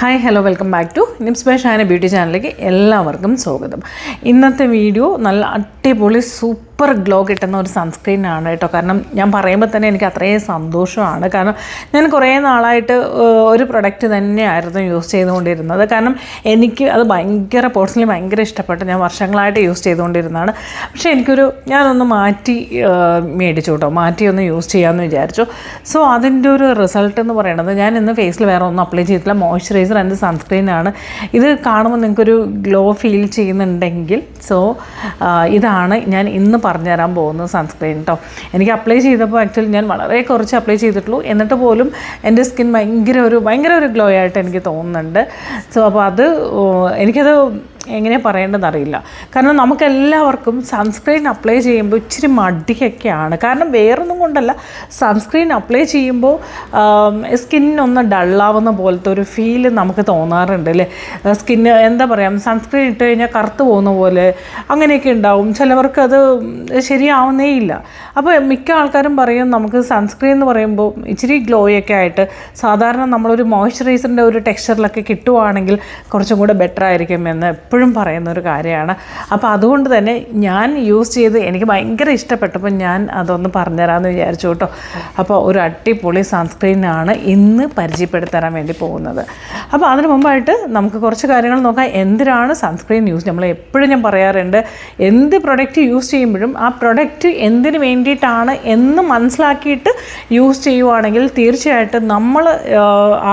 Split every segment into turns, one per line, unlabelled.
hi hello welcome back to Nims by Shana beauty ചാനലിലേക്ക് എല്ലാവർക്കും സ്വാഗതം ഇന്നത്തെ വീഡിയോ നല്ല അടിപൊളി സൂപ്പർ ഗ്ലോ കിട്ടുന്ന ഒരു സൺസ്ക്രീൻ ആണ് കേട്ടോ കാരണം ഞാൻ പറയുമ്പോൾ തന്നെ എനിക്ക് അത്രയും സന്തോഷമാണ് കാരണം ഞാൻ കുറേ നാളായിട്ട് ഒരു പ്രൊഡക്റ്റ് തന്നെയായിരുന്നു യൂസ് ചെയ്തുകൊണ്ടിരുന്നത് കാരണം എനിക്ക് അത് ഭയങ്കര പേഴ്സണലി ഭയങ്കര ഇഷ്ടപ്പെട്ട് ഞാൻ വർഷങ്ങളായിട്ട് യൂസ് ചെയ്തുകൊണ്ടിരുന്നതാണ് പക്ഷേ എനിക്കൊരു ഞാനൊന്ന് മാറ്റി മേടിച്ചു കേട്ടോ മാറ്റി ഒന്ന് യൂസ് ചെയ്യാമെന്ന് വിചാരിച്ചു സോ അതിൻ്റെ ഒരു റിസൾട്ട് എന്ന് പറയുന്നത് ഞാൻ ഇന്ന് ഫേസിൽ വേറെ ഒന്നും അപ്ലൈ ചെയ്തിട്ടില്ല മോയ്സ്ചറൈസർ ആൻഡ് ആണ് ഇത് കാണുമ്പോൾ നിങ്ങൾക്കൊരു ഗ്ലോ ഫീൽ ചെയ്യുന്നുണ്ടെങ്കിൽ സോ ഇതാണ് ഞാൻ ഇന്ന് പറഞ്ഞുതരാൻ പോകുന്നത് സൺസ്ക്രീൻ കേട്ടോ എനിക്ക് അപ്ലൈ ചെയ്തപ്പോൾ ആക്ച്വലി ഞാൻ വളരെ കുറച്ച് അപ്ലൈ ചെയ്തിട്ടുള്ളൂ എന്നിട്ട് പോലും എൻ്റെ സ്കിൻ ഭയങ്കര ഒരു ഭയങ്കര ഒരു ഗ്ലോ ആയിട്ട് എനിക്ക് തോന്നുന്നുണ്ട് സോ അപ്പോൾ അത് എനിക്കത് എങ്ങനെ പറയേണ്ടതെന്നറിയില്ല കാരണം നമുക്കെല്ലാവർക്കും സൺസ്ക്രീൻ അപ്ലൈ ചെയ്യുമ്പോൾ ഇച്ചിരി മടിയൊക്കെയാണ് കാരണം വേറൊന്നും കൊണ്ടല്ല സൺസ്ക്രീൻ അപ്ലൈ ചെയ്യുമ്പോൾ സ്കിന്നൊന്ന് ഡള്ളാവുന്ന പോലത്തെ ഒരു ഫീൽ നമുക്ക് തോന്നാറുണ്ട് അല്ലേ സ്കിന്ന് എന്താ പറയുക സൺസ്ക്രീൻ ഇട്ട് കഴിഞ്ഞാൽ കറുത്ത് പോകുന്ന പോലെ അങ്ങനെയൊക്കെ ഉണ്ടാവും ചിലവർക്ക് അത് ശരിയാവുന്നേ ഇല്ല അപ്പോൾ മിക്ക ആൾക്കാരും പറയും നമുക്ക് സൺസ്ക്രീൻ എന്ന് പറയുമ്പോൾ ഇച്ചിരി ഗ്ലോയൊക്കെ ആയിട്ട് സാധാരണ നമ്മളൊരു മോയ്സ്ചറൈസറിൻ്റെ ഒരു ടെക്സ്ചറിലൊക്കെ കിട്ടുവാണെങ്കിൽ കുറച്ചും കൂടെ ബെറ്റർ ആയിരിക്കും എന്ന് എപ്പോഴും എപ്പോഴും പറയുന്ന ഒരു കാര്യമാണ് അപ്പോൾ അതുകൊണ്ട് തന്നെ ഞാൻ യൂസ് ചെയ്ത് എനിക്ക് ഭയങ്കര ഇഷ്ടപ്പെട്ടപ്പോൾ ഞാൻ അതൊന്ന് പറഞ്ഞുതരാമെന്ന് വിചാരിച്ചു കേട്ടോ അപ്പോൾ ഒരു അടിപൊളി സൺസ്ക്രീനാണ് ഇന്ന് പരിചയപ്പെടുത്തരാൻ വേണ്ടി പോകുന്നത് അപ്പോൾ അതിന് മുമ്പായിട്ട് നമുക്ക് കുറച്ച് കാര്യങ്ങൾ നോക്കാം എന്തിനാണ് സൺസ്ക്രീൻ യൂസ് നമ്മൾ എപ്പോഴും ഞാൻ പറയാറുണ്ട് എന്ത് പ്രൊഡക്റ്റ് യൂസ് ചെയ്യുമ്പോഴും ആ പ്രൊഡക്റ്റ് എന്തിനു വേണ്ടിയിട്ടാണ് എന്ന് മനസ്സിലാക്കിയിട്ട് യൂസ് ചെയ്യുവാണെങ്കിൽ തീർച്ചയായിട്ടും നമ്മൾ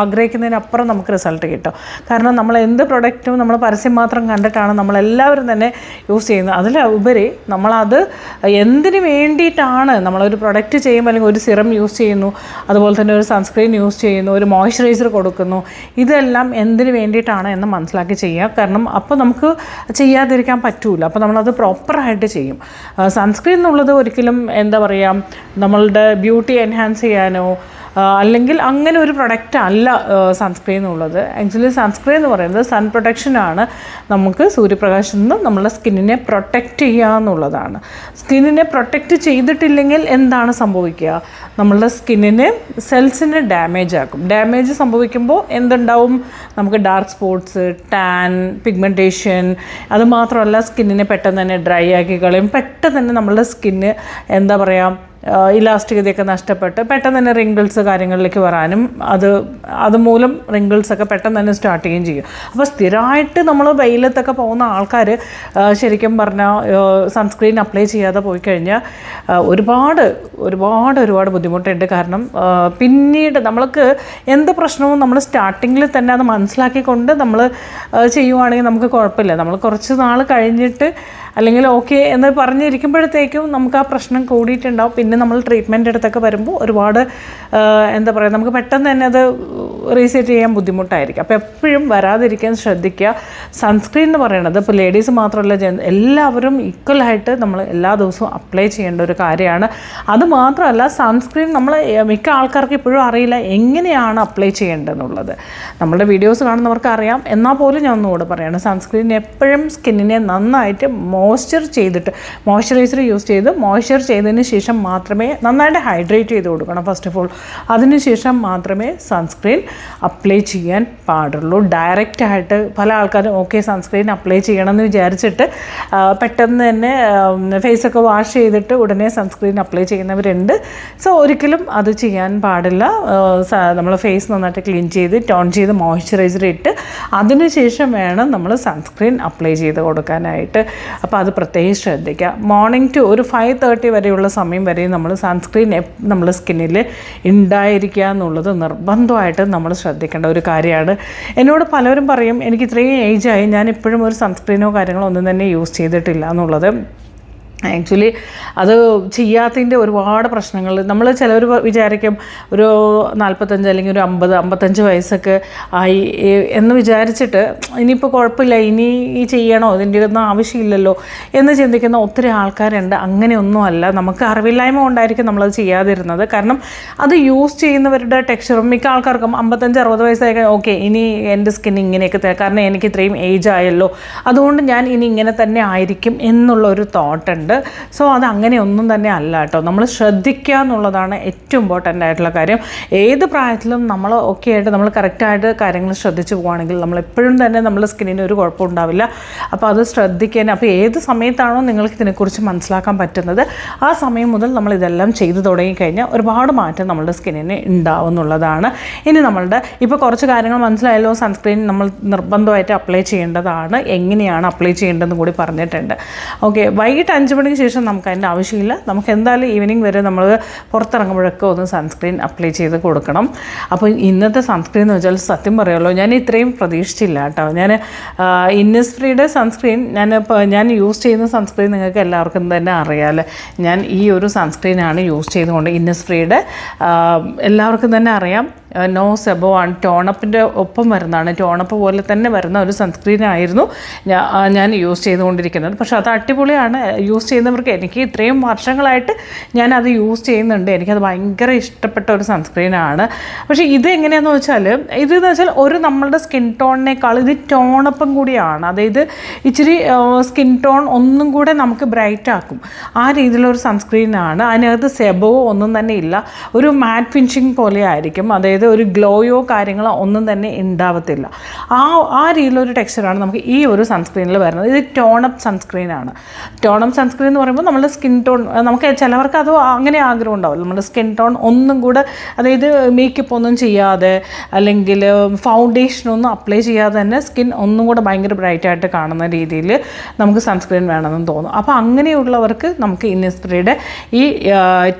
ആഗ്രഹിക്കുന്നതിനപ്പുറം നമുക്ക് റിസൾട്ട് കിട്ടും കാരണം നമ്മൾ എന്ത് പ്രൊഡക്റ്റും നമ്മൾ പരസ്യം മാത്രം കണ്ടിട്ടാണ് നമ്മളെല്ലാവരും തന്നെ യൂസ് ചെയ്യുന്നത് ഉപരി നമ്മളത് എന്തിന് വേണ്ടിയിട്ടാണ് നമ്മളൊരു പ്രൊഡക്റ്റ് ചെയ്യുമ്പോൾ അല്ലെങ്കിൽ ഒരു സിറം യൂസ് ചെയ്യുന്നു അതുപോലെ തന്നെ ഒരു സൺസ്ക്രീൻ യൂസ് ചെയ്യുന്നു ഒരു മോയ്സ്ചറൈസർ കൊടുക്കുന്നു ഇതെല്ലാം എന്തിന് വേണ്ടിയിട്ടാണ് എന്ന് മനസ്സിലാക്കി ചെയ്യുക കാരണം അപ്പോൾ നമുക്ക് ചെയ്യാതിരിക്കാൻ പറ്റൂല അപ്പോൾ നമ്മളത് പ്രോപ്പറായിട്ട് ചെയ്യും സൺസ്ക്രീൻ എന്നുള്ളത് ഒരിക്കലും എന്താ പറയുക നമ്മളുടെ ബ്യൂട്ടി എൻഹാൻസ് ചെയ്യാനോ അല്ലെങ്കിൽ അങ്ങനെ ഒരു പ്രൊഡക്റ്റ് അല്ല സൺസ്ക്രീൻ എന്നുള്ളത് ആക്ച്വലി സൺസ്ക്രീൻ എന്ന് പറയുന്നത് സൺ പ്രൊട്ടക്ഷനാണ് നമുക്ക് സൂര്യപ്രകാശത്തിൽ നിന്ന് നമ്മുടെ സ്കിന്നിനെ പ്രൊട്ടക്റ്റ് ചെയ്യുക എന്നുള്ളതാണ് സ്കിന്നിനെ പ്രൊട്ടക്റ്റ് ചെയ്തിട്ടില്ലെങ്കിൽ എന്താണ് സംഭവിക്കുക നമ്മളുടെ സ്കിന്നിന് സെൽസിന് ഡാമേജ് ആക്കും ഡാമേജ് സംഭവിക്കുമ്പോൾ എന്തുണ്ടാവും നമുക്ക് ഡാർക്ക് സ്പോട്ട്സ് ടാൻ പിഗ്മെൻറ്റേഷൻ അതുമാത്രമല്ല സ്കിന്നിനെ പെട്ടെന്ന് തന്നെ ഡ്രൈ ആക്കി കളയും പെട്ടെന്ന് തന്നെ നമ്മളുടെ സ്കിന്ന് എന്താ പറയുക ഇലാസ്റ്റികതയൊക്കെ നഷ്ടപ്പെട്ട് പെട്ടെന്ന് തന്നെ റിങ്കിൾസ് കാര്യങ്ങളിലേക്ക് വരാനും അത് അതുമൂലം റിങ്കിൾസൊക്കെ പെട്ടെന്ന് തന്നെ സ്റ്റാർട്ട് ചെയ്യുകയും ചെയ്യും അപ്പോൾ സ്ഥിരമായിട്ട് നമ്മൾ വെയിലത്തൊക്കെ പോകുന്ന ആൾക്കാർ ശരിക്കും പറഞ്ഞാൽ സൺസ്ക്രീൻ അപ്ലൈ ചെയ്യാതെ പോയി കഴിഞ്ഞാൽ ഒരുപാട് ഒരുപാട് ഒരുപാട് ബുദ്ധിമുട്ടുണ്ട് കാരണം പിന്നീട് നമ്മൾക്ക് എന്ത് പ്രശ്നവും നമ്മൾ സ്റ്റാർട്ടിങ്ങിൽ തന്നെ അത് മനസ്സിലാക്കിക്കൊണ്ട് നമ്മൾ ചെയ്യുവാണെങ്കിൽ നമുക്ക് കുഴപ്പമില്ല നമ്മൾ കുറച്ച് നാൾ കഴിഞ്ഞിട്ട് അല്ലെങ്കിൽ ഓക്കെ എന്ന് പറഞ്ഞിരിക്കുമ്പോഴത്തേക്കും നമുക്ക് ആ പ്രശ്നം കൂടിയിട്ടുണ്ടാവും പിന്നെ നമ്മൾ ട്രീറ്റ്മെൻ്റ് അടുത്തൊക്കെ വരുമ്പോൾ ഒരുപാട് എന്താ പറയുക നമുക്ക് പെട്ടെന്ന് തന്നെ അത് റീസെറ്റ് ചെയ്യാൻ ബുദ്ധിമുട്ടായിരിക്കും അപ്പോൾ എപ്പോഴും വരാതിരിക്കാൻ ശ്രദ്ധിക്കുക സൺസ്ക്രീൻ എന്ന് പറയുന്നത് ഇപ്പോൾ ലേഡീസ് മാത്രമല്ല എല്ലാവരും ഈക്വലായിട്ട് നമ്മൾ എല്ലാ ദിവസവും അപ്ലൈ ചെയ്യേണ്ട ഒരു കാര്യമാണ് അത് മാത്രമല്ല സൺസ്ക്രീൻ നമ്മൾ മിക്ക ആൾക്കാർക്ക് ഇപ്പോഴും അറിയില്ല എങ്ങനെയാണ് അപ്ലൈ ചെയ്യേണ്ടതെന്നുള്ളത് നമ്മുടെ വീഡിയോസ് കാണുന്നവർക്ക് അറിയാം എന്നാൽ പോലും ഞാൻ ഒന്നുകൂടെ പറയുകയാണ് സൺസ്ക്രീൻ എപ്പോഴും സ്കിന്നിനെ നന്നായിട്ട് മോ മോയ്സ്ചർ ചെയ്തിട്ട് മോയ്സ്ചറൈസർ യൂസ് ചെയ്ത് മോയ്സ്ചർ ചെയ്തതിന് ശേഷം മാത്രമേ നന്നായിട്ട് ഹൈഡ്രേറ്റ് ചെയ്ത് കൊടുക്കണം ഫസ്റ്റ് ഓഫ് ഓൾ ശേഷം മാത്രമേ സൺസ്ക്രീൻ അപ്ലൈ ചെയ്യാൻ പാടുള്ളൂ ഡയറക്റ്റായിട്ട് പല ആൾക്കാരും ഓക്കെ സൺസ്ക്രീൻ അപ്ലൈ എന്ന് വിചാരിച്ചിട്ട് പെട്ടെന്ന് തന്നെ ഫേസൊക്കെ വാഷ് ചെയ്തിട്ട് ഉടനെ സൺസ്ക്രീൻ അപ്ലൈ ചെയ്യുന്നവരുണ്ട് സോ ഒരിക്കലും അത് ചെയ്യാൻ പാടില്ല നമ്മൾ ഫേസ് നന്നായിട്ട് ക്ലീൻ ചെയ്ത് ടോൺ ചെയ്ത് മോയ്സ്ചറൈസർ ഇട്ട് അതിനുശേഷം വേണം നമ്മൾ സൺസ്ക്രീൻ അപ്ലൈ ചെയ്ത് കൊടുക്കാനായിട്ട് അപ്പോൾ അത് പ്രത്യേകം ശ്രദ്ധിക്കുക മോർണിംഗ് ടു ഒരു ഫൈവ് തേർട്ടി വരെയുള്ള സമയം വരെ നമ്മൾ സൺസ്ക്രീൻ നമ്മൾ സ്കിന്നിൽ ഉണ്ടായിരിക്കുക എന്നുള്ളത് നിർബന്ധമായിട്ട് നമ്മൾ ശ്രദ്ധിക്കേണ്ട ഒരു കാര്യമാണ് എന്നോട് പലരും പറയും എനിക്ക് ഇത്രയും ഏജായി ഞാൻ ഇപ്പോഴും ഒരു സൺസ്ക്രീനോ കാര്യങ്ങളോ ഒന്നും തന്നെ യൂസ് ചെയ്തിട്ടില്ല എന്നുള്ളത് ആക്ച്വലി അത് ചെയ്യാത്തതിൻ്റെ ഒരുപാട് പ്രശ്നങ്ങൾ നമ്മൾ ചിലവർ വിചാരിക്കും ഒരു നാൽപ്പത്തഞ്ച് അല്ലെങ്കിൽ ഒരു അമ്പത് അമ്പത്തഞ്ച് വയസ്സൊക്കെ ആയി എന്ന് വിചാരിച്ചിട്ട് ഇനിയിപ്പോൾ കുഴപ്പമില്ല ഇനി ഈ ചെയ്യണോ ഇതിൻ്റെ ഒന്നും ആവശ്യമില്ലല്ലോ എന്ന് ചിന്തിക്കുന്ന ഒത്തിരി ആൾക്കാരുണ്ട് അങ്ങനെയൊന്നുമല്ല നമുക്ക് അറിവില്ലായ്മ കൊണ്ടായിരിക്കും നമ്മളത് ചെയ്യാതിരുന്നത് കാരണം അത് യൂസ് ചെയ്യുന്നവരുടെ ടെക്സ്ചറും മിക്ക ആൾക്കാർക്കും അമ്പത്തഞ്ച് അറുപത് വയസ്സായി ഓക്കെ ഇനി എൻ്റെ സ്കിൻ ഇങ്ങനെയൊക്കെ കാരണം എനിക്ക് ഇത്രയും ഏജ് ആയല്ലോ അതുകൊണ്ട് ഞാൻ ഇനി ഇങ്ങനെ തന്നെ ആയിരിക്കും എന്നുള്ള ഒരു തോട്ടുണ്ട് ഉണ്ട് സോ അത് അങ്ങനെയൊന്നും തന്നെ അല്ല കേട്ടോ നമ്മൾ ശ്രദ്ധിക്കുക എന്നുള്ളതാണ് ഏറ്റവും ഇമ്പോർട്ടൻ്റ് ആയിട്ടുള്ള കാര്യം ഏത് പ്രായത്തിലും നമ്മൾ ഒക്കെ ആയിട്ട് നമ്മൾ കറക്റ്റായിട്ട് കാര്യങ്ങൾ ശ്രദ്ധിച്ചു പോകുകയാണെങ്കിൽ നമ്മൾ എപ്പോഴും തന്നെ നമ്മുടെ സ്കിന്നിന് ഒരു കുഴപ്പം ഉണ്ടാവില്ല അപ്പോൾ അത് ശ്രദ്ധിക്കാൻ അപ്പോൾ ഏത് സമയത്താണോ നിങ്ങൾക്ക് ഇതിനെക്കുറിച്ച് മനസ്സിലാക്കാൻ പറ്റുന്നത് ആ സമയം മുതൽ നമ്മൾ ഇതെല്ലാം ചെയ്തു തുടങ്ങിക്കഴിഞ്ഞാൽ ഒരുപാട് മാറ്റം നമ്മുടെ സ്കിന്നിന് ഉണ്ടാവുന്നുള്ളതാണ് ഇനി നമ്മളുടെ ഇപ്പോൾ കുറച്ച് കാര്യങ്ങൾ മനസ്സിലായല്ലോ സൺസ്ക്രീൻ നമ്മൾ നിർബന്ധമായിട്ട് അപ്ലൈ ചെയ്യേണ്ടതാണ് എങ്ങനെയാണ് അപ്ലൈ ചെയ്യേണ്ടതെന്ന് കൂടി പറഞ്ഞിട്ടുണ്ട് ഓക്കെ വൈകിട്ട് അഞ്ച് മണിക്ക് ശേഷം നമുക്ക് അതിൻ്റെ ആവശ്യമില്ല നമുക്ക് എന്തായാലും ഈവനിങ് വരെ നമ്മൾ പുറത്തിറങ്ങുമ്പോഴൊക്കെ ഒന്ന് സൺസ്ക്രീൻ അപ്ലൈ ചെയ്ത് കൊടുക്കണം അപ്പോൾ ഇന്നത്തെ സൺസ്ക്രീൻ എന്ന് വെച്ചാൽ സത്യം പറയുള്ളൂ ഞാൻ ഇത്രയും പ്രതീക്ഷിച്ചില്ല കേട്ടോ ഞാൻ ഇന്നസ്ഫ്രീയുടെ സൺസ്ക്രീൻ ഞാൻ ഞാൻ യൂസ് ചെയ്യുന്ന സൺസ്ക്രീൻ നിങ്ങൾക്ക് എല്ലാവർക്കും തന്നെ അറിയാമല്ലോ ഞാൻ ഈ ഒരു സൺസ്ക്രീനാണ് യൂസ് ചെയ്തുകൊണ്ട് ഇന്നസ്ഫ്രീയുടെ എല്ലാവർക്കും തന്നെ അറിയാം നോ സെബോ ആണ് ടോണപ്പിൻ്റെ ഒപ്പം വരുന്നതാണ് ടോണപ്പ് പോലെ തന്നെ വരുന്ന ഒരു സൺസ്ക്രീൻ ഞാൻ യൂസ് ചെയ്തുകൊണ്ടിരിക്കുന്നത് പക്ഷേ അത് അടിപൊളിയാണ് യൂസ് ചെയ്യുന്നവർക്ക് എനിക്ക് ഇത്രയും വർഷങ്ങളായിട്ട് ഞാൻ അത് യൂസ് ചെയ്യുന്നുണ്ട് എനിക്കത് ഭയങ്കര ഇഷ്ടപ്പെട്ട ഒരു സൺസ്ക്രീനാണ് പക്ഷേ ഇത് എങ്ങനെയാണെന്ന് വെച്ചാൽ ഇതെന്ന് വെച്ചാൽ ഒരു നമ്മളുടെ സ്കിൻ ടോണിനേക്കാൾ ഇത് ടോണപ്പും കൂടിയാണ് അതായത് ഇച്ചിരി സ്കിൻ ടോൺ ഒന്നും കൂടെ നമുക്ക് ബ്രൈറ്റ് ആക്കും ആ ഒരു സൺസ്ക്രീനാണ് അതിനകത്ത് സെബോ ഒന്നും തന്നെ ഇല്ല ഒരു മാറ്റ് ഫിനിഷിങ് പോലെ ആയിരിക്കും അതായത് അതായത് ഒരു ഗ്ലോയോ കാര്യങ്ങളോ ഒന്നും തന്നെ ഉണ്ടാവത്തില്ല ആ ആ രീതിയിലൊരു ടെക്സ്ചറാണ് നമുക്ക് ഈ ഒരു സൺസ്ക്രീനിൽ വരുന്നത് ഇത് ടോണപ്പ് സൺസ്ക്രീനാണ് ടോണപ്പ് സൺസ്ക്രീൻ എന്ന് പറയുമ്പോൾ നമ്മുടെ സ്കിൻ ടോൺ നമുക്ക് ചിലവർക്ക് അത് അങ്ങനെ ആഗ്രഹം ഉണ്ടാവില്ല നമ്മുടെ സ്കിൻ ടോൺ ഒന്നും കൂടെ അതായത് മേക്കപ്പ് ഒന്നും ചെയ്യാതെ അല്ലെങ്കിൽ ഫൗണ്ടേഷനൊന്നും അപ്ലൈ ചെയ്യാതെ തന്നെ സ്കിൻ ഒന്നും കൂടെ ഭയങ്കര ബ്രൈറ്റായിട്ട് കാണുന്ന രീതിയിൽ നമുക്ക് സൺസ്ക്രീൻ വേണമെന്ന് തോന്നും അപ്പോൾ അങ്ങനെയുള്ളവർക്ക് നമുക്ക് ഇന്നിസ്പ്രീയുടെ ഈ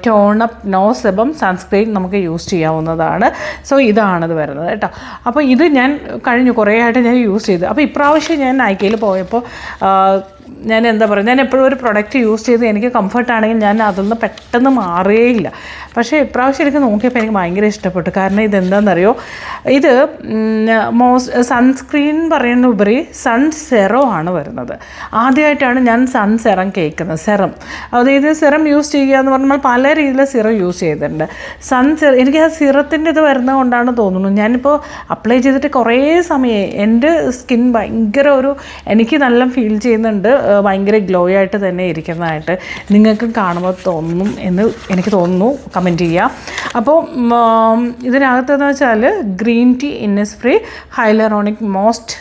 ടോണപ്പ് നോസെബം സൺസ്ക്രീൻ നമുക്ക് യൂസ് ചെയ്യാവുന്നതാണ് സോ ഇതാണത് വരുന്നത് കേട്ടോ അപ്പോൾ ഇത് ഞാൻ കഴിഞ്ഞു കുറേ ആയിട്ട് ഞാൻ യൂസ് ചെയ്തു അപ്പോൾ ഇപ്രാവശ്യം ഞാൻ നൈക്കയിൽ പോയപ്പോൾ ഞാൻ എന്താ പറയുക ഞാൻ എപ്പോഴും ഒരു പ്രൊഡക്റ്റ് യൂസ് ചെയ്ത് എനിക്ക് കംഫർട്ട് ആണെങ്കിൽ ഞാൻ നിന്ന് പെട്ടെന്ന് മാറുകയില്ല പക്ഷേ ഇപ്രാവശ്യം എനിക്ക് നോക്കിയപ്പോൾ എനിക്ക് ഭയങ്കര ഇഷ്ടപ്പെട്ടു കാരണം ഇതെന്താണെന്നറിയോ ഇത് മോസ്റ്റ് സൺസ്ക്രീൻ പറയുന്ന ഉപരി സൺ സെറോ ആണ് വരുന്നത് ആദ്യമായിട്ടാണ് ഞാൻ സൺ സെറം കേൾക്കുന്നത് സെറം അതായത് സെറം യൂസ് ചെയ്യുക എന്ന് പറഞ്ഞാൽ പല രീതിയിലെ സിറം യൂസ് ചെയ്തിട്ടുണ്ട് സൺ സെറ എനിക്ക് ആ സിറത്തിൻ്റെ ഇത് വരുന്നത് കൊണ്ടാണ് തോന്നുന്നു ഞാനിപ്പോൾ അപ്ലൈ ചെയ്തിട്ട് കുറേ സമയം എൻ്റെ സ്കിൻ ഭയങ്കര ഒരു എനിക്ക് നല്ല ഫീൽ ചെയ്യുന്നുണ്ട് ഭയങ്കര ഗ്ലോ ആയിട്ട് തന്നെ ഇരിക്കുന്നതായിട്ട് നിങ്ങൾക്ക് കാണുമ്പോൾ തോന്നും എന്ന് എനിക്ക് തോന്നുന്നു കമൻറ്റ് ചെയ്യാം അപ്പോൾ ഇതിനകത്തെന്ന് വെച്ചാൽ green tea Innisfree hyaluronic moist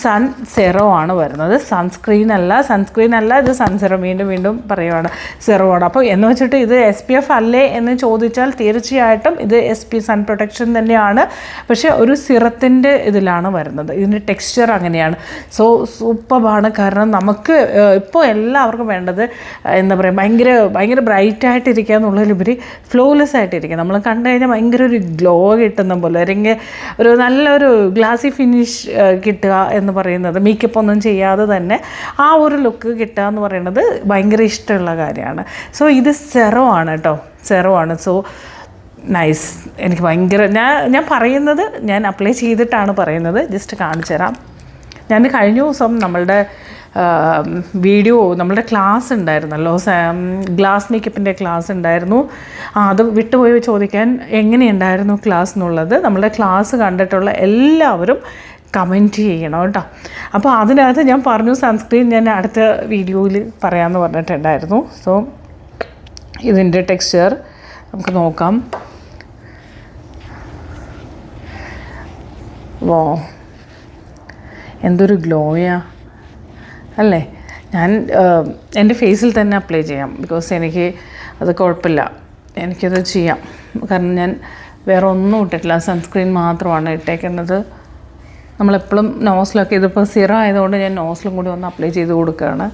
sun serum ആണ് വരുന്നത് സൺസ്ക്രീൻ അല്ല സൺസ്ക്രീൻ അല്ല ഇത് സൺസെറോ വീണ്ടും വീണ്ടും പറയുവാണ് സെറോ ആണ് അപ്പോൾ എന്ന് വെച്ചിട്ട് ഇത് എസ് പി എഫ് അല്ലേ എന്ന് ചോദിച്ചാൽ തീർച്ചയായിട്ടും ഇത് എസ് പി സൺ പ്രൊട്ടക്ഷൻ തന്നെയാണ് പക്ഷേ ഒരു സിറത്തിൻ്റെ ഇതിലാണ് വരുന്നത് ഇതിൻ്റെ ടെക്സ്ചർ അങ്ങനെയാണ് സോ സൂപ്പറാണ് കാരണം നമുക്ക് ഇപ്പോൾ എല്ലാവർക്കും വേണ്ടത് എന്താ പറയുക ഭയങ്കര ഭയങ്കര ബ്രൈറ്റായിട്ടിരിക്കുക എന്നുള്ളതിലുപരി ഫ്ലോലെസ് ആയിട്ടിരിക്കുക നമ്മൾ കണ്ടു കഴിഞ്ഞാൽ ഭയങ്കര ഒരു ഗ്ലോ കിട്ടുന്ന പോലെ അല്ലെങ്കിൽ ഒരു നല്ലൊരു ഗ്ലാസി ഫിനിഷ് കിട്ടുക എന്ന് പറയുന്നത് മേക്കപ്പ് ഒന്നും ചെയ്യാതെ തന്നെ ആ ഒരു ലുക്ക് കിട്ടുക എന്ന് പറയുന്നത് ഭയങ്കര ഇഷ്ടമുള്ള കാര്യമാണ് സോ ഇത് സെറോ ആണ് കേട്ടോ ആണ് സോ നൈസ് എനിക്ക് ഭയങ്കര ഞാൻ ഞാൻ പറയുന്നത് ഞാൻ അപ്ലൈ ചെയ്തിട്ടാണ് പറയുന്നത് ജസ്റ്റ് കാണിച്ചു തരാം ഞാൻ കഴിഞ്ഞ ദിവസം നമ്മളുടെ വീഡിയോ നമ്മളുടെ ക്ലാസ് ഉണ്ടായിരുന്നല്ലോ ഗ്ലാസ് മേക്കപ്പിൻ്റെ ക്ലാസ് ഉണ്ടായിരുന്നു ആ അത് വിട്ടുപോയി ചോദിക്കാൻ എങ്ങനെയുണ്ടായിരുന്നു ക്ലാസ് എന്നുള്ളത് നമ്മളുടെ ക്ലാസ് കണ്ടിട്ടുള്ള എല്ലാവരും കമൻറ്റ് ചെയ്യണം കേട്ടോ അപ്പോൾ അതിനകത്ത് ഞാൻ പറഞ്ഞു സൺസ്ക്രീൻ ഞാൻ അടുത്ത വീഡിയോയിൽ പറയാമെന്ന് പറഞ്ഞിട്ടുണ്ടായിരുന്നു സോ ഇതിൻ്റെ ടെക്സ്ചർ നമുക്ക് നോക്കാം വോ എന്തൊരു ഗ്ലോയാ അല്ലേ ഞാൻ എൻ്റെ ഫേസിൽ തന്നെ അപ്ലൈ ചെയ്യാം ബിക്കോസ് എനിക്ക് അത് കുഴപ്പമില്ല എനിക്കത് ചെയ്യാം കാരണം ഞാൻ വേറെ ഒന്നും ഇട്ടിട്ടില്ല സൺസ്ക്രീൻ മാത്രമാണ് ഇട്ടേക്കുന്നത് നമ്മളെപ്പോഴും നോസിലൊക്കെ ഇതിപ്പോൾ സിറ ആയതുകൊണ്ട് ഞാൻ നോസിലും കൂടി ഒന്ന് അപ്ലൈ ചെയ്ത് കൊടുക്കുകയാണ്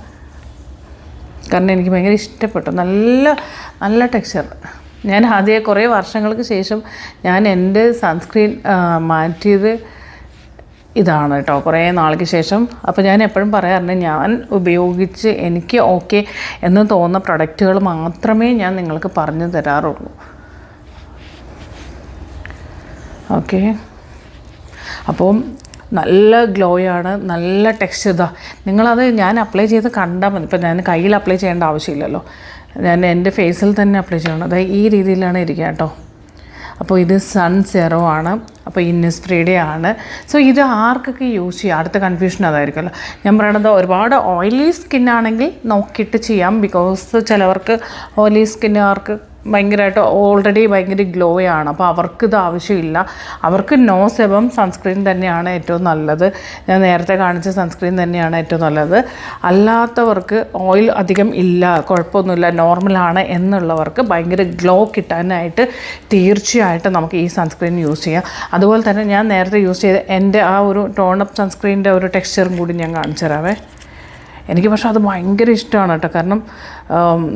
കാരണം എനിക്ക് ഭയങ്കര ഇഷ്ടപ്പെട്ടു നല്ല നല്ല ടെക്സ്ചർ ഞാൻ ആദ്യം കുറേ വർഷങ്ങൾക്ക് ശേഷം ഞാൻ എൻ്റെ സൺസ്ക്രീൻ മാറ്റിയത് ഇതാണ് കേട്ടോ കുറേ നാൾക്ക് ശേഷം അപ്പോൾ ഞാൻ എപ്പോഴും പറയാറുണ്ട് ഞാൻ ഉപയോഗിച്ച് എനിക്ക് ഓക്കെ എന്ന് തോന്നുന്ന പ്രൊഡക്റ്റുകൾ മാത്രമേ ഞാൻ നിങ്ങൾക്ക് പറഞ്ഞു തരാറുള്ളൂ ഓക്കെ അപ്പം നല്ല ഗ്ലോയാണ് നല്ല ടെക്സ്ചർ ഇതാ നിങ്ങളത് ഞാൻ അപ്ലൈ ചെയ്ത് കണ്ടാൽ മതി ഇപ്പം ഞാൻ കയ്യിൽ അപ്ലൈ ചെയ്യേണ്ട ആവശ്യമില്ലല്ലോ ഞാൻ എൻ്റെ ഫേസിൽ തന്നെ അപ്ലൈ ചെയ്യണം അതായത് ഈ രീതിയിലാണ് ഇരിക്കുക കേട്ടോ അപ്പോൾ ഇത് സൺ സെറോ ആണ് അപ്പോൾ ഇന്നിസ്പ്രീഡേ ആണ് സോ ഇത് ആർക്കൊക്കെ യൂസ് ചെയ്യാം അടുത്ത കൺഫ്യൂഷൻ അതായിരിക്കുമല്ലോ ഞാൻ പറയണത് ഒരുപാട് ഓയിലി സ്കിൻ ആണെങ്കിൽ നോക്കിയിട്ട് ചെയ്യാം ബിക്കോസ് ചിലവർക്ക് ഓയിലി സ്കിന്നുകാർക്ക് ഭയങ്കരമായിട്ട് ഓൾറെഡി ഭയങ്കര ഗ്ലോ ആണ് അപ്പോൾ അവർക്ക് ഇത് ആവശ്യമില്ല അവർക്ക് നോ സെബം സൺസ്ക്രീൻ തന്നെയാണ് ഏറ്റവും നല്ലത് ഞാൻ നേരത്തെ കാണിച്ച സൺസ്ക്രീൻ തന്നെയാണ് ഏറ്റവും നല്ലത് അല്ലാത്തവർക്ക് ഓയിൽ അധികം ഇല്ല കുഴപ്പമൊന്നുമില്ല നോർമലാണ് എന്നുള്ളവർക്ക് ഭയങ്കര ഗ്ലോ കിട്ടാനായിട്ട് തീർച്ചയായിട്ടും നമുക്ക് ഈ സൺസ്ക്രീൻ യൂസ് ചെയ്യാം അതുപോലെ തന്നെ ഞാൻ നേരത്തെ യൂസ് ചെയ്ത എൻ്റെ ആ ഒരു ടോണപ്പ് സൺസ്ക്രീനിൻ്റെ ഒരു ടെക്സ്ചറും കൂടി ഞാൻ കാണിച്ചു തരാവേ എനിക്ക് പക്ഷേ അത് ഭയങ്കര ഇഷ്ടമാണ് കേട്ടോ കാരണം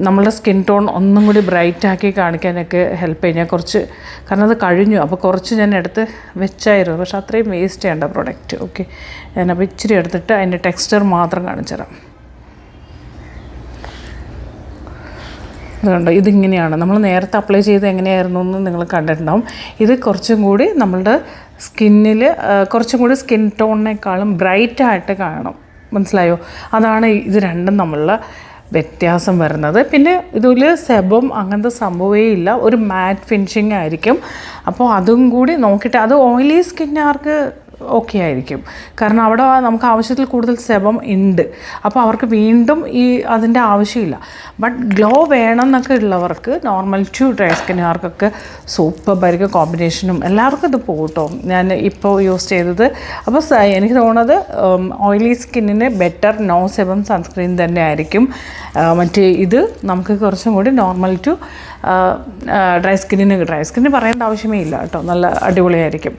നമ്മളുടെ സ്കിൻ ടോൺ ഒന്നും കൂടി ബ്രൈറ്റാക്കി കാണിക്കാനൊക്കെ ഹെൽപ്പ് ചെയ്യും ഞാൻ കുറച്ച് കാരണം അത് കഴിഞ്ഞു അപ്പോൾ കുറച്ച് ഞാൻ എടുത്ത് വെച്ചായിരുന്നു പക്ഷേ അത്രയും വേസ്റ്റ് ചെയ്യേണ്ട പ്രൊഡക്റ്റ് ഓക്കെ ഞാനപ്പോൾ ഇച്ചിരി എടുത്തിട്ട് അതിൻ്റെ ടെക്സ്ചർ മാത്രം കാണിച്ചു തരാം അതുകൊണ്ട് ഇതിങ്ങനെയാണ് നമ്മൾ നേരത്തെ അപ്ലൈ ചെയ്ത് എങ്ങനെയായിരുന്നു എന്ന് നിങ്ങൾ കണ്ടിട്ടുണ്ടാവും ഇത് കുറച്ചും കൂടി നമ്മളുടെ സ്കിന്നിൽ കുറച്ചും കൂടി സ്കിൻ ടോണിനേക്കാളും ബ്രൈറ്റായിട്ട് കാണണം മനസ്സിലായോ അതാണ് ഇത് രണ്ടും തമ്മിലുള്ള വ്യത്യാസം വരുന്നത് പിന്നെ ഇതിൽ സെബം അങ്ങനത്തെ സംഭവമേ ഇല്ല ഒരു മാറ്റ് ഫിനിഷിംഗ് ആയിരിക്കും അപ്പോൾ അതും കൂടി നോക്കിയിട്ട് അത് ഓയിലി സ്കിന്നാർക്ക് ഓക്കെ ആയിരിക്കും കാരണം അവിടെ നമുക്ക് ആവശ്യത്തിൽ കൂടുതൽ സെബം ഉണ്ട് അപ്പോൾ അവർക്ക് വീണ്ടും ഈ അതിൻ്റെ ആവശ്യമില്ല ബട്ട് ഗ്ലോ വേണം എന്നൊക്കെ ഉള്ളവർക്ക് നോർമൽ ടു ഡ്രൈ സ്കിന്നുകാർക്കൊക്കെ സൂപ്പർബായിരിക്കും കോമ്പിനേഷനും എല്ലാവർക്കും ഇത് പോകട്ടോ ഞാൻ ഇപ്പോൾ യൂസ് ചെയ്തത് അപ്പോൾ എനിക്ക് തോന്നുന്നത് ഓയിലി സ്കിന്നിന് ബെറ്റർ നോ സെബം സൺസ്ക്രീൻ തന്നെ ആയിരിക്കും മറ്റേ ഇത് നമുക്ക് കുറച്ചും കൂടി നോർമൽ ടു ഡ്രൈ സ്കിന്നിന് ഡ്രൈ സ്കിന്നിന് പറയേണ്ട ആവശ്യമേ ഇല്ല കേട്ടോ നല്ല അടിപൊളിയായിരിക്കും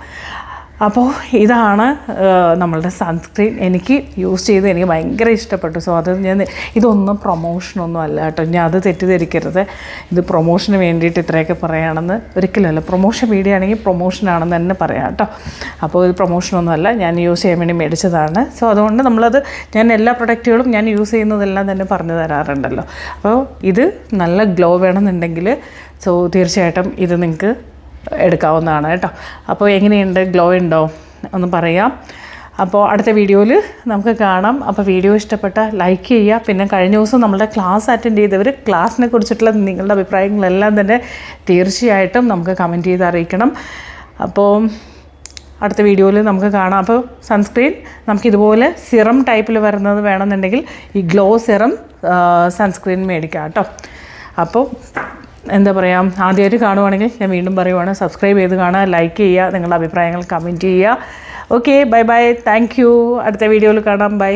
അപ്പോൾ ഇതാണ് നമ്മളുടെ സൺസ്ക്രീൻ എനിക്ക് യൂസ് ചെയ്ത് എനിക്ക് ഭയങ്കര ഇഷ്ടപ്പെട്ടു സോ അത് ഞാൻ ഇതൊന്നും പ്രൊമോഷനൊന്നും അല്ല കേട്ടോ ഞാൻ അത് തെറ്റിദ്ധരിക്കരുത് ഇത് പ്രൊമോഷന് വേണ്ടിയിട്ട് ഇത്രയൊക്കെ പറയുകയാണെന്ന് ഒരിക്കലുമല്ല പ്രൊമോഷൻ വീഡിയോ ആണെങ്കിൽ പ്രൊമോഷനാണെന്ന് തന്നെ പറയാം കേട്ടോ അപ്പോൾ ഇത് അല്ല ഞാൻ യൂസ് ചെയ്യാൻ വേണ്ടി മേടിച്ചതാണ് സോ അതുകൊണ്ട് നമ്മളത് ഞാൻ എല്ലാ പ്രൊഡക്റ്റുകളും ഞാൻ യൂസ് ചെയ്യുന്നതെല്ലാം തന്നെ പറഞ്ഞു തരാറുണ്ടല്ലോ അപ്പോൾ ഇത് നല്ല ഗ്ലോ വേണമെന്നുണ്ടെങ്കിൽ സോ തീർച്ചയായിട്ടും ഇത് നിങ്ങൾക്ക് എടുക്കാവുന്നതാണ് കേട്ടോ അപ്പോൾ എങ്ങനെയുണ്ട് ഗ്ലോ ഉണ്ടോ ഒന്ന് പറയാം അപ്പോൾ അടുത്ത വീഡിയോയിൽ നമുക്ക് കാണാം അപ്പോൾ വീഡിയോ ഇഷ്ടപ്പെട്ട ലൈക്ക് ചെയ്യുക പിന്നെ കഴിഞ്ഞ ദിവസം നമ്മുടെ ക്ലാസ് അറ്റൻഡ് ചെയ്തവർ ക്ലാസ്സിനെ കുറിച്ചിട്ടുള്ള നിങ്ങളുടെ അഭിപ്രായങ്ങളെല്ലാം തന്നെ തീർച്ചയായിട്ടും നമുക്ക് കമൻറ്റ് ചെയ്ത് അറിയിക്കണം അപ്പോൾ അടുത്ത വീഡിയോയിൽ നമുക്ക് കാണാം അപ്പോൾ സൺസ്ക്രീൻ നമുക്കിതുപോലെ സിറം ടൈപ്പിൽ വരുന്നത് വേണമെന്നുണ്ടെങ്കിൽ ഈ ഗ്ലോ സിറം സൺസ്ക്രീൻ മേടിക്കാം കേട്ടോ അപ്പോൾ എന്താ പറയുക ആദ്യമായിട്ട് കാണുവാണെങ്കിൽ ഞാൻ വീണ്ടും പറയുവാണ് സബ്സ്ക്രൈബ് ചെയ്ത് കാണുക ലൈക്ക് ചെയ്യുക നിങ്ങളുടെ അഭിപ്രായങ്ങൾ കമൻറ്റ് ചെയ്യുക okay bye bye thank you അടുത്ത വീഡിയോയിൽ കാണാം ബൈ